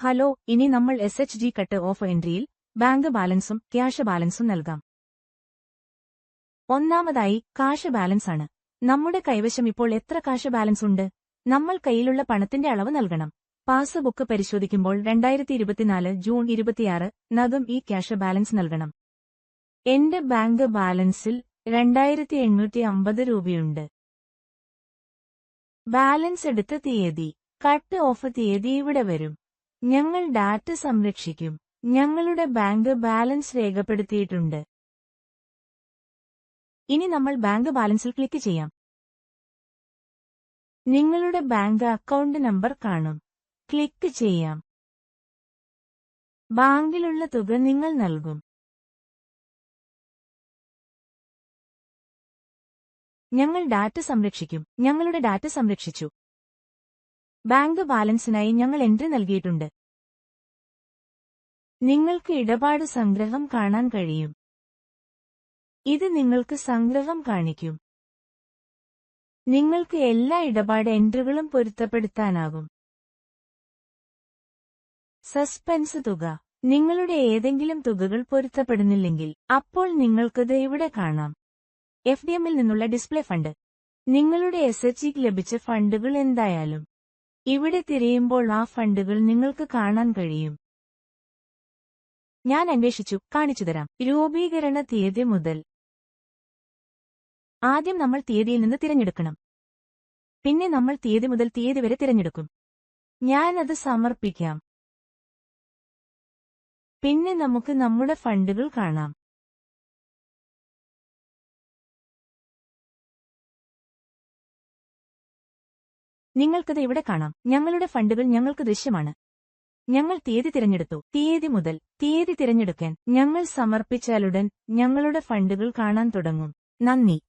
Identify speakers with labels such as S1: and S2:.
S1: Hello ഇനി നമ്മൾ S H G cut off എൻട്രിയിൽ bank ബാലൻസും ക്യാഷ് ബാലൻസും നൽകാം. ഒന്നാമതായി കാഷ് ബാലൻസ് ആണ്. നമ്മുടെ കൈവശം ഇപ്പോൾ എത്ര കാഷ് ബാലൻസ് ഉണ്ട്? നമ്മൾ കയ്യിലുള്ള പണത്തിന്റെ അളവ് നൽകണം. പാസ്ബുക്ക് പരിശോധിക്കുമ്പോൾ രണ്ടായിരത്തി ഇരുപത്തിനാല് ജൂൺ ഇരുപത്തിയാറ് നഗം ഈ ക്യാഷ് ബാലൻസ് നൽകണം. എന്റെ ബാങ്ക് ബാലൻസിൽ രണ്ടായിരത്തി എണ്ണൂറ്റി അമ്പത് രൂപയുണ്ട്. ബാലൻസ് എടുത്ത തീയതി കട്ട് ഓഫ് തീയതി ഇവിടെ വരും. ഞങ്ങൾ ഡാറ്റ സംരക്ഷിക്കും. ഞങ്ങളുടെ ബാങ്ക് ബാലൻസ് രേഖപ്പെടുത്തിയിട്ടുണ്ട്. ഇനി നമ്മൾ ബാങ്ക് ബാലൻസിൽ ക്ലിക്ക് ചെയ്യാം. നിങ്ങളുടെ ബാങ്ക് അക്കൗണ്ട് നമ്പർ കാണും. ക്ലിക്ക് ചെയ്യാം. ബാങ്കിലുള്ള തുക നിങ്ങൾ നൽകും. ഞങ്ങൾ ഡാറ്റ സംരക്ഷിക്കും. ഞങ്ങളുടെ ഡാറ്റ സംരക്ഷിച്ചു. ബാങ്ക് ബാലൻസിനായി ഞങ്ങൾ എൻട്രി നൽകിയിട്ടുണ്ട്. നിങ്ങൾക്ക് ഇടപാട് സംഗ്രഹം കാണാൻ കഴിയും. ഇത് നിങ്ങൾക്ക് സംഗ്രഹം കാണിക്കും. നിങ്ങൾക്ക് എല്ലാ ഇടപാട് എൻട്രികളും പൊരുത്തപ്പെടുത്താനാകും. സസ്പെൻസ് തുക. നിങ്ങളുടെ ഏതെങ്കിലും തുകകൾ പൊരുത്തപ്പെടുന്നില്ലെങ്കിൽ അപ്പോൾ നിങ്ങൾക്കത് ഇവിടെ കാണാം. എഫ് ഡി നിന്നുള്ള ഡിസ്പ്ലേ ഫണ്ട്. നിങ്ങളുടെ എസ് എച്ച് ലഭിച്ച ഫണ്ടുകൾ എന്തായാലും. ഇവിടെ തിരയുമ്പോൾ ആ ഫണ്ടുകൾ നിങ്ങൾക്ക് കാണാൻ കഴിയും. ഞാൻ അന്വേഷിച്ചു കാണിച്ചുതരാം രൂപീകരണ തീയതി മുതൽ ആദ്യം നമ്മൾ തീയതിയിൽ നിന്ന് തിരഞ്ഞെടുക്കണം. പിന്നെ നമ്മൾ തീയതി മുതൽ തീയതി വരെ തിരഞ്ഞെടുക്കും. ഞാൻ അത് സമർപ്പിക്കാം. പിന്നെ നമുക്ക് നമ്മുടെ ഫണ്ടുകൾ കാണാം. നിങ്ങൾക്കത് ഇവിടെ കാണാം? ഞങ്ങളുടെ ഫണ്ടുകൾ ഞങ്ങൾക്ക് ദൃശ്യമാണ്. ഞങ്ങൾ തീയതി തിരഞ്ഞെടുത്തു. തീയതി മുതൽ തീയതി തിരഞ്ഞെടുക്കാൻ ഞങ്ങൾ സമർപ്പിച്ചാലുടൻ ഞങ്ങളുടെ ഫണ്ടുകൾ കാണാൻ തുടങ്ങും. നന്ദി.